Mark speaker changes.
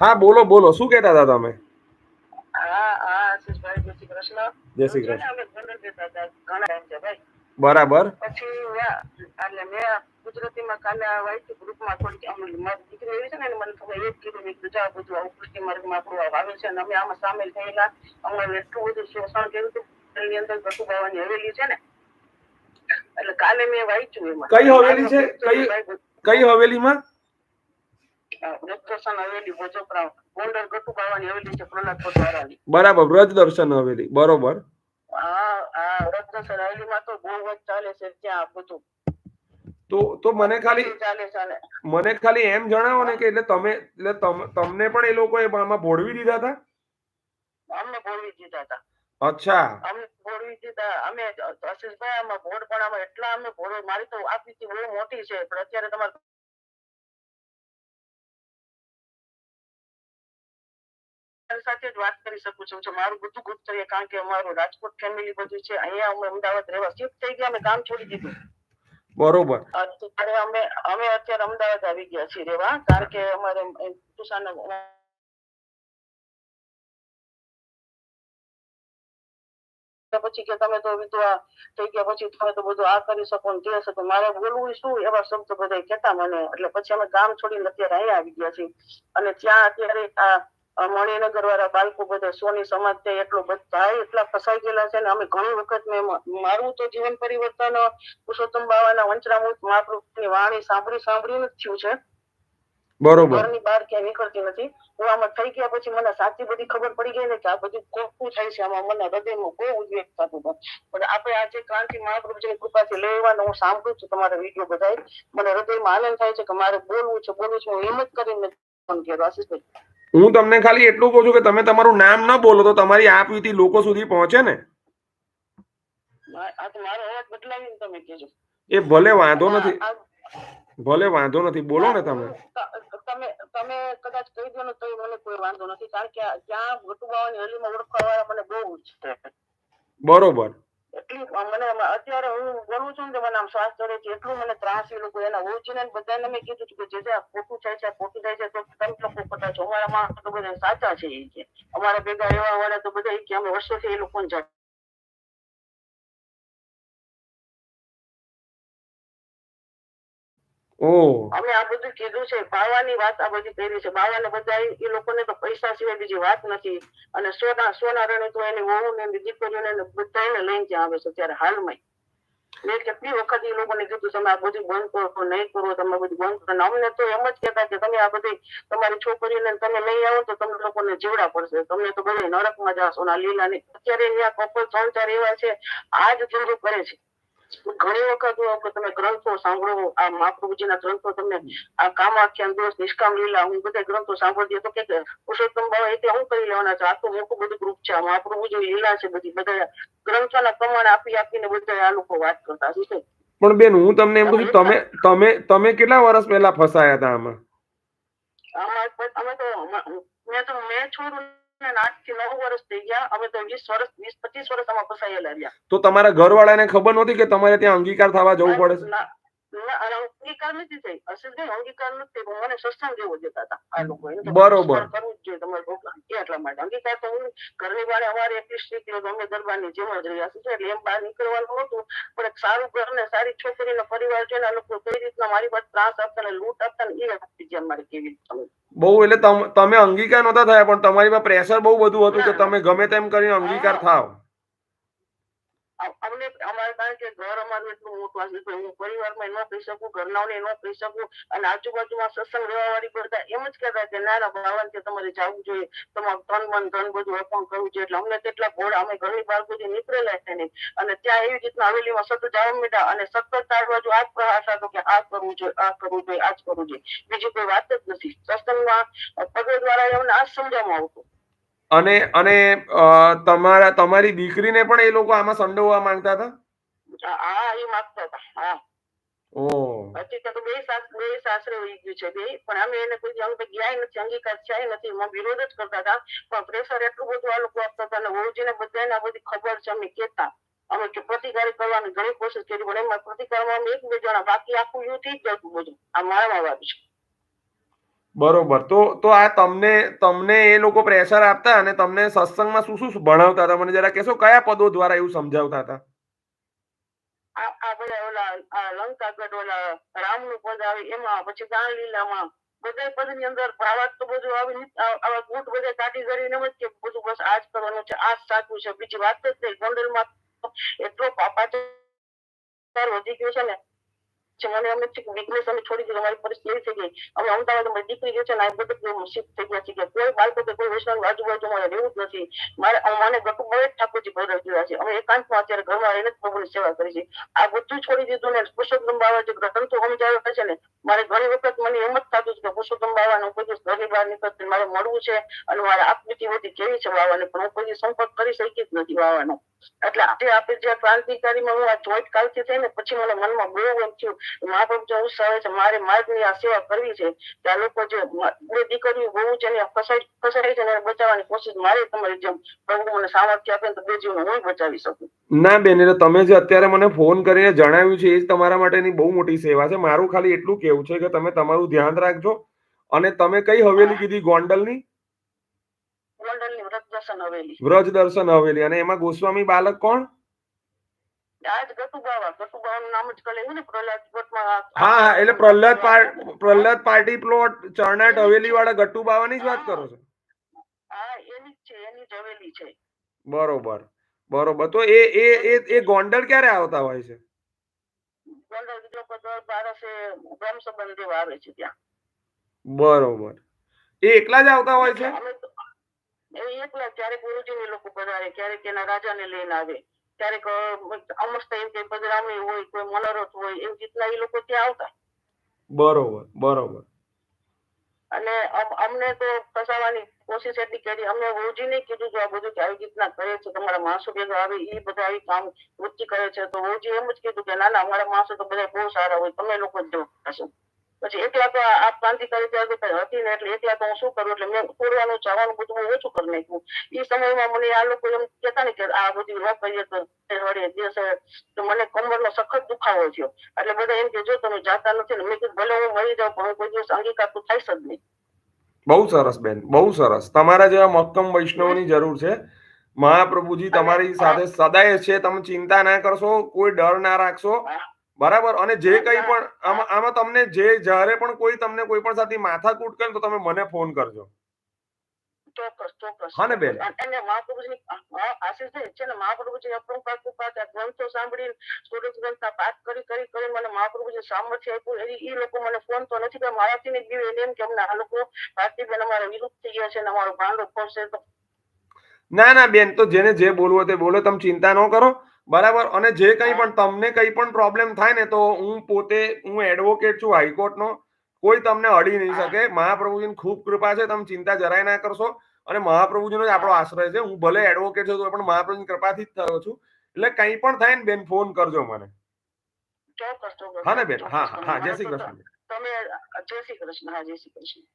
Speaker 1: હા બોલો બોલો. શું કહેતા હતા તમે?
Speaker 2: જય શ્રી કૃષ્ણ.
Speaker 1: બરાબર.
Speaker 2: પછી એટલે મેં ગુજરાતીમાં કાલે વાંચ્યું ગ્રુપમાં થોડીક મારી દીકરી એવી છે ને મને ખબર એ જ કીધું મેં કીધું જા બધું આવું કૃષિ માર્ગમાં આપણું આવે છે. અને અમે આમાં સામેલ થયેલા. એટલું બધું શોષણ કર્યું હતું. એની અંદર ગટુબાવાની હવેલી છે ને. એટલે કાલે મેં વાંચ્યું એમાં.
Speaker 1: કઈ હવેલી છે? કઈ- કઈ હવેલીમાં?
Speaker 2: વૃદ્ધોસન હવેલી ભોજપરાવ ગોંડલ ગટુબાવાની હવેલી છે પ્રહલાદ કોટવાળાની
Speaker 1: બરાબર વ્રજ દર્શન હવેલી બરોબર.
Speaker 2: હા હા વૃદ્ધોસન હવેલીમાં તો બહુ જ ચાલે છે ત્યાં બધું.
Speaker 1: તો તો મને ખાલી મને એમ જણાવો ને કે એટલે તમે એટલે તમને પણ એ લોકોએ આમાં ભોળવી દીધા હતા
Speaker 2: અમને ભોળવી દીધા હતા
Speaker 1: અચ્છા.
Speaker 2: અમે ભોળવી દીધા અમે આશીષભાઈ આમાં ભોળ પણ આમાં એટલા અમે ભોળ મારી તો આપી બહુ મોટી છે પણ અત્યારે તમારે તમારી સાથે જ વાત કરી શકું છું મારું બધું ગુપ્ત છે કારણ કે અમારું રાજકોટ ફેમિલી બધું છે અહીંયા અમે અમદાવાદ રહેવા શિફ્ટ થઈ ગયા અમે કામ છોડી દીધું.
Speaker 1: બરોબર.
Speaker 2: અત્યારે અમે અમે અત્યારે અમદાવાદ આવી ગયા છીએ રેવા કારણ કે અમારે એમ પછી કે તમે તો વિધવા થઈ ગયા પછી તમે તો બધું આ કરી શકો ને તે શકો મારે બોલવું શું એવા શબ્દ બધા કેતા મને. એટલે પછી અમે ગામ છોડીને અત્યારે અહીંયા આવી ગયા છીએ. અને ત્યાં અત્યારે આ મણિનગર વાળા બાળકો બધા સોની સમાજ છે એટલો બધા એટલા ફસાઈ ગયેલા છે ને અમે ઘણી વખત મેં મારું તો જીવન પરિવર્તન પુરુષોત્તમ બાવાના વંચરામૃત મહાપ્રભુની વાણી સાંભળી સાંભળીને જ થયું છે.
Speaker 1: બરોબર.
Speaker 2: ઘરની બહાર ક્યાંય નીકળતી નથી. હું આમાં થઈ ગયા પછી મને સાચી બધી ખબર પડી ગઈ ને કે આ બધું ખોટું થાય છે. આમાં મને હૃદયમાં બહુ ઉદ્વેગ થતો હતો પણ આપણે આજે ક્રાંતિ મહાપ્રભુજીની કૃપાથી લેવાનું હું સાંભળું છું તમારા વીડિયો બધા મને હૃદયમાં આનંદ થાય છે કે મારે બોલવું છે બોલવું છે. હું હિંમત કરીને ફોન કર્યો આશીષભાઈ
Speaker 1: હું તમને ખાલી એટલું કહું છું કે તમે તમારું નામ ન બોલો તો તમારી આ પીતી લોકો સુધી પહોંચે ને. એ ભલે વાંધો નથી. ભલે વાંધો નથી બોલો ને તમે.
Speaker 2: તમે તમે કદાચ કહી દો ને તો મને કોઈ વાંધો નથી. કારણ કે ત્યાં ગોટુબાવાની હલીમાં ઓળખવા વાળા મને બહુ છે.
Speaker 1: બરોબર
Speaker 2: એટલી મને આમાં અત્યારે હું બોલું છું ને તો મને આમ શ્વાસ ચડે છે એટલું મને ત્રાસ એ લોકો એના ઓરિજિનલ બધાને મેં કીધું કે જે આ ખોટું થાય છે આ ખોટું થાય છે તો તમે લોકો ખોટા છો અમારા માણસો તો બધા સાચા છે એ કે. અમારા ભેગા એવા વાળા તો બધા કે અમે વર્ષોથી એ લોકોને જાણ અમે આ બધું કીધું છે બાવાની વાત આ બધી કરી છે. બાવાને બધા એ લોકોને તો પૈસા સિવાય બીજી વાત નથી. અને સોના સોના રણે તો એની વહુ ને એની દીકરીઓને ને બધાને લઈને ત્યાં આવે છે ત્યારે હાલમાં. કેટલી વખત એ લોકોને કીધું તમે આ બધું બંધ કરો નહીં કરો, તમે બધું બંધ કરો અમને તો એમ જ કહેતા કે તમે આ બધી તમારી છોકરીઓને તમે લઈ આવો તો તમને લોકોને જીવડા પડશે. તમને તો બધા નરકમાં જાશો ના લીલા ને અત્યારે અહીંયા કપલ ત્રણ ચાર એવા છે આ જ ધંધો કરે છે. ઘણી વખત તમે ગ્રંથો સાંભળો આ મહાપ્રભુજીના ગ્રંથો તમને આ કામાખ્યાન દોષ નિષ્કામ લીલા હું બધા ગ્રંથો સાંભળતી તો કે પુરુષોત્તમ બાબા એટલે હું કરી લેવાના છે. આ તો મોટું બધું ગ્રુપ છે. મહાપ્રભુજી લીલા છે બધી બધા ગ્રંથોના પ્રમાણે આપી આપીને બધા આ લોકો વાત કરતા છે?
Speaker 1: પણ બેન હું તમને એમ કહું છું તમે તમે તમે કેટલા વર્ષ પહેલા ફસાયા હતા આમાં?
Speaker 2: આમાં અમે તો મેં તો મેં છોડું ને આઠથી નવ વર્ષ થઈ ગયા. અમે તો
Speaker 1: તો તમારા ઘરવાળાને ખબર નહોતી કે તમારે ત્યાં અંગીકાર થવા જવું પડે છે?
Speaker 2: અંગીકાર નથી થઈ. અસલભાઈ અંગીકાર નથી મને સત્સંગ જેવો જતા હતા. આ લોકો
Speaker 1: બરોબર.
Speaker 2: કરવું જ જોઈએ તમારે એટલા માટે. અંગીકાર તો હું ઘરની વાળે અમારે એટલી સ્ટ્રીક અમે દરબારની જેમ જ રહ્યા છીએ. એટલે એમ બહાર નીકળવાનું હતું પણ એક સારું ઘર ને સારી છોકરીનો પરિવાર છે ને આ લોકો કઈ રીતના મારી પાસે ત્રાસ આપતા ને લૂંટ આપતા ને એ હતી જે મારે કેવી રીતે
Speaker 1: બહુ એટલે તમ- અંગીકાર નહોતા થયા પણ તમારી પાસે પ્રેશર બહુ બધું હતું કે તમે ગમે તેમ કરીને અંગીકાર થાવ.
Speaker 2: અમને કે ઘર અમારું એટલું મોટું તો હું પરિવારમાં ન કહી શકું, ઘરનાઓને ન કહી શકું અને આજુબાજુમાં સત્સંગ રહેવા વાળી બધા એમ જ કહેતા કે ના ના ભગવાન કે તમારે જવું જોઈએ. તમારું તન મન ધન બધું અર્પણ કરવું જોઈએ. એટલે અમને કેટલા ઘોડા, અમે ઘરની બહાર સુધી નીકળેલા છે નહીં. અને ત્યાં એવી રીતના હવેલીમાં સતત જવા મીઠા અને સતત ચાર બાજુ આ જ પ્રયાસ હતો કે આ કરવું જોઈએ, આ કરવું જોઈએ આ જ કરવું જોઈએ. બીજી કોઈ વાત જ નથી. સત્સંગમાં પગે દ્વારા એમને આ સમજવામાં આવતું.
Speaker 1: અને અને તમારા, તમારી દીકરીને પણ એ લોકો આમાં સંડોવવા માંગતા હતા?
Speaker 2: આ- આ એ માગતા હતા. હા. હકીકત તો બે સાસ બે સાસરે વહી ગયું છે બે. પણ અમે એને કોઈ દી ગયા નથી અંગીકાર છે નથી વિરોધ જ કરતા હતા. પણ પ્રેશર એટલું બધું આ લોકો આપતા હતા અને વહુજીને બધાને આ બધી ખબર છે અમે કેતા અમે કે પ્રતિકાર કરવાની ઘણી કોશિશ કરી પણ એમાં પ્રતિકારમાં અમે એક બે જણા બાકી આખું યુ જ જતું બધું. આ વાળું છે.
Speaker 1: બરોબર. તો તો આ તમને તમને એ લોકો પ્રેશર આપતા અને તમને સત્સંગમાં શું શું ભણાવતા હતા? મને જરા કહેશો કયા પદો દ્વારા એવું સમજાવતા હતા?
Speaker 2: આ બધા ઓલા લંકાગઢ ઓલા રામનું પદ આવે, એમાં પછી દાન લીલામાં બધા પદની અંદર ભાવાત તો બધું આવી આવા ગુટ બધા કાઢી કરીને એમ જ કે બધું બસ આ જ કરવાનું છે આ જ સાચું છે. બીજી વાત જ નહીં ગોંડલમાં એટલો પાપાચાર વધી ગયો છે ને છે અમે કે અમે છોડી દીધું અમારી પરિસ્થિતિ થઈ ગઈ. અમે અમદાવાદ અમારી દીકરી ગઈ છે ને આ બધું શિફ્ટ થઈ ગયા છે કે કોઈ બાળકો કે કોઈ વૈષ્ણવ આજુબાજુ મારે રહેવું જ નથી. મારે મને ગટુ ઠાકોરજી ભૈરવ જેવા છે. અમે એકાંતમાં અત્યારે ઘરમાં રહીને જ પ્રભુની સેવા કરી છે. આ બધું છોડી દીધું ને પુરુષોત્તમ બાવા જે ગ્રંથો સમજાવ્યા છે ને, મારે ઘણી વખત મને એમ જ થતું છે કે પુરુષોત્તમ બાવાનું કોઈ દિવસ ઘરની બહાર નીકળતી મારે મળવું છે અને મારે આકૃતિ બધી કેવી છે બાવાને પણ હું કોઈ સંપર્ક કરી શકી જ નથી બાવાનો એટલે આજે આપણે જે ક્રાંતિકારીમાં હું આ જોઈન્ટ કાલથી થઈને પછી મને મનમાં બહુ એમ થયું મહાપ્રભુ જે ઉત્સાહ છે મારે માર્ગની આ સેવા કરવી છે. કે આ લોકો જે બે દીકરીઓ બહુ છે ને ફસાઈ ફસાઈ છે એને બચાવવાની કોશિશ મારે તમારી જેમ પ્રભુ મને સામર્થ્ય આપે તો બે જીવને હું બચાવી શકું.
Speaker 1: ના બેન એટલે તમે જે અત્યારે મને ફોન કરીને જણાવ્યું છે એ જ તમારા માટેની બહુ મોટી સેવા છે. મારું ખાલી એટલું કેવું છે કે તમે તમારું ધ્યાન રાખજો અને તમે કઈ હવેલી કીધી? ગોંડલની?
Speaker 2: ગોંડલની વ્રત દર્શન હવેલી.
Speaker 1: વ્રજ દર્શન હવેલી. અને એમાં ગોસ્વામી બાલક કોણ? હા એટલે પ્રહલાદ પ્રહલાદ પાર્ટી પ્લોટ ચરણાટ હવેલી વાળા ગટ્ટુ બાવાની જ વાત કરો છો?
Speaker 2: હા એની એની છે.
Speaker 1: બરોબર બરોબર. તો એ એ એ એ ગોંડલ ક્યારે આવતા હોય છે? બરોબર. એ એકલા જ આવતા હોય છે?
Speaker 2: એ એકલા ક્યારેક ગુરુજીને લોકો પધારે ક્યારેક એના રાજાને લઈને આવે. ક્યારેક અ, અમસ્ત એમ કે પધરામણી હોય કોઈ મનોરથ હોય એવી રીતના એ લોકો ત્યાં આવતા.
Speaker 1: બરોબર બરોબર.
Speaker 2: અને અમને તો ફસાવાની કોશિશ એટલી કરી અમને ગુરુજીને કીધું કે આ બધું કે આવી રીતના કરે છે તમારા માણસો ભેગા આવે એ બધા આવી કામ વૃત્તિ કરે છે તો ગુરુજી એમ જ કીધું કે ના ના અમારા માણસો તો બધા બહુ સારા હોય તમે લોકો જ જો હશો પછી એકલા તો આ ક્રાંતિકારી ત્યારે કઈ હતી ને એટલે એકલા તો હું શું કરું? એટલે મેં છોડવાનું જવાનું બધું હું ઓછું કરી નાખ્યું. એ સમયમાં મને આ લોકો એમ કેતા ને કે આ બધું ન કરીએ તો હળે દિવસે તો મને કમરનો સખત દુખાવો થયો. એટલે બધા એમ કે જો તમે જાતા નથી ને મેં કીધું ભલે હું મરી જાઉં પણ હું કોઈ દિવસ અંગીકાર તો થઈ જ નહીં.
Speaker 1: બહુ સરસ બેન બહુ સરસ. તમારા જેવા મક્કમ વૈષ્ણવની જરૂર છે. મહાપ્રભુજી તમારી સાથે સદાય છે તમે ચિંતા ના કરશો કોઈ ડર ના રાખશો. બરાબર? અને જે કંઈ પણ આમાં આમાં તમને જે જ્યારે પણ કોઈ તમને કોઈ પણ સાથે માથાકૂટ કરે તો તમે મને ફોન કરજો.
Speaker 2: ચોક્કસ ચોક્કસ
Speaker 1: હા ને બેન?
Speaker 2: અને મહાપ્રભુજી આશીષ છે છે ને મહાપ્રભુજી અપરંપાર કૃપા છે. ગ્રંથો સાંભળી સુરત ગ્રંથના પાઠ કરી કરી કરી મને મહાપ્રભુજી સામર્થ્ય આપ્યું. એ લોકો મને ફોન તો નથી કે મારાથી ને જીવે એમ કે અમને આ લોકો ભારતીબેન અમારા વિરુદ્ધ થઈ ગયા છે ને અમારો ભાંડો ફોડશે તો.
Speaker 1: ના ના બેન તો જેને જે બોલવું તે બોલો. તમે ચિંતા ન કરો. બરાબર? અને જે કંઈ પણ તમને કંઈ પણ પ્રોબ્લેમ થાય ને તો હું પોતે હું એડવોકેટ છું હાઈકોર્ટનો કોઈ તમને અડી નહીં શકે. મહાપ્રભુજીની ખૂબ કૃપા છે તમે ચિંતા જરાય ના કરશો. અને મહાપ્રભુજીનો જ આપણો આશ્રય છે. હું ભલે એડવોકેટ છું તો પણ મહાપ્રભુની કૃપાથી જ થયો છું. એટલે કંઈ પણ થાય ને બેન ફોન કરજો મને. હા ને બેન? હા હા હા. જય શ્રી કૃષ્ણ.
Speaker 2: તમે જય શ્રી કૃષ્ણ. હા જય શ્રી કૃષ્ણ.